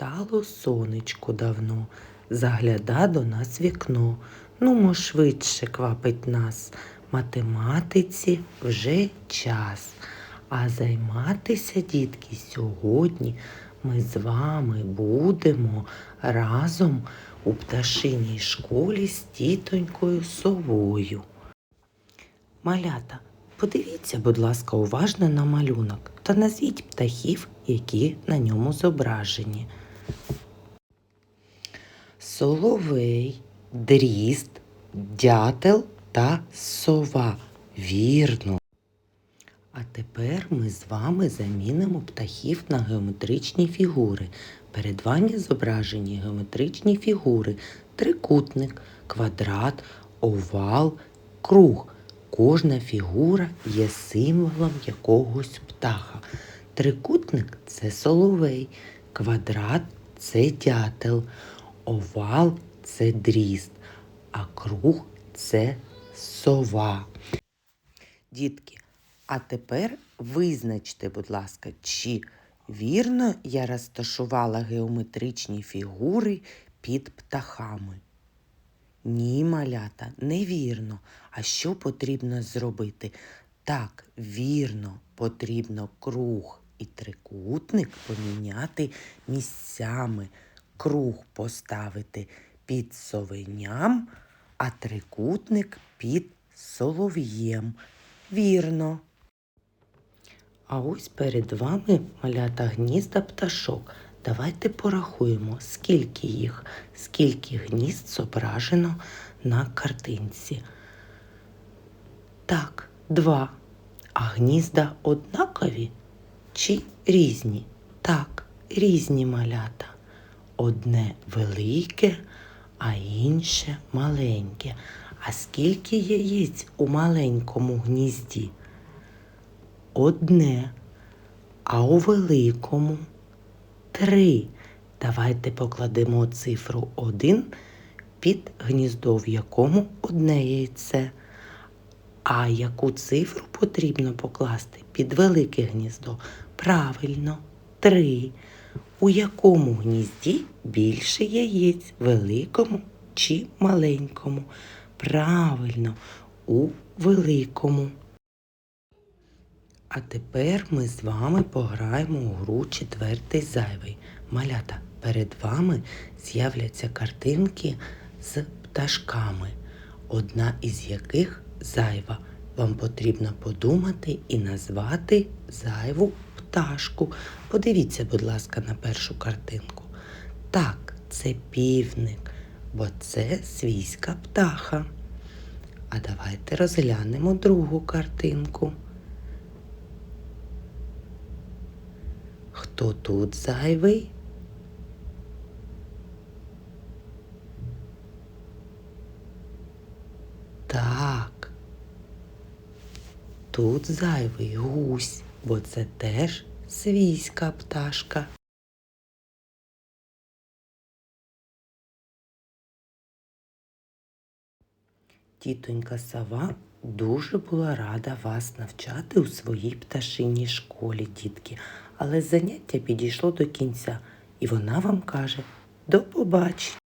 Встало сонечко давно, загляда до нас вікно. Нумо швидше квапить нас, математиці вже час. А займатися, дітки, сьогодні ми з вами будемо разом у пташиній школі з тітонькою совою. Малята, подивіться, будь ласка, уважно на малюнок та назвіть птахів, які на ньому зображені. Соловей, дріст, дятел та сова. Вірно. А тепер ми з вами замінимо птахів на геометричні фігури. Перед вами зображені геометричні фігури: трикутник, квадрат, овал, круг. Кожна фігура є символом якогось птаха. Трикутник це соловей, квадрат це дятел, овал це дріст, а круг це сова. Дітки, а тепер визначте, будь ласка, чи вірно я розташувала геометричні фігури під птахами. Ні, малята, невірно. А що потрібно зробити? Так, вірно, потрібно круг і трикутник поміняти місцями. Круг поставити під совеням, а трикутник під солов'єм. Вірно. А ось перед вами малята гнізда пташок. Давайте порахуємо, скільки їх, скільки гнізд зображено на картинці. Так, два. А гнізда однакові чи різні? Так, різні малята. Одне велике, а інше маленьке. А скільки яєць у маленькому гнізді? Одне, а у великому три. Давайте покладемо цифру один під гніздо, в якому одне яйце. А яку цифру потрібно покласти під велике гніздо? Правильно, три. У якому гнізді більше яєць, великому чи маленькому? Правильно, у великому. А тепер ми з вами пограємо у гру четвертий зайвий. Малята, перед вами з'являться картинки з пташками, одна із яких зайва. Вам потрібно подумати і назвати зайву пташку. Подивіться, будь ласка, на першу картинку. Так, це півник, бо це свійська птаха. А давайте розглянемо другу картинку. Хто тут зайвий? Так. Тут зайвий гусь, бо це теж свійська пташка. Тітонька сова дуже була рада вас навчати у своїй пташиній школі, дітки, але заняття підійшло до кінця, і вона вам каже до побачення.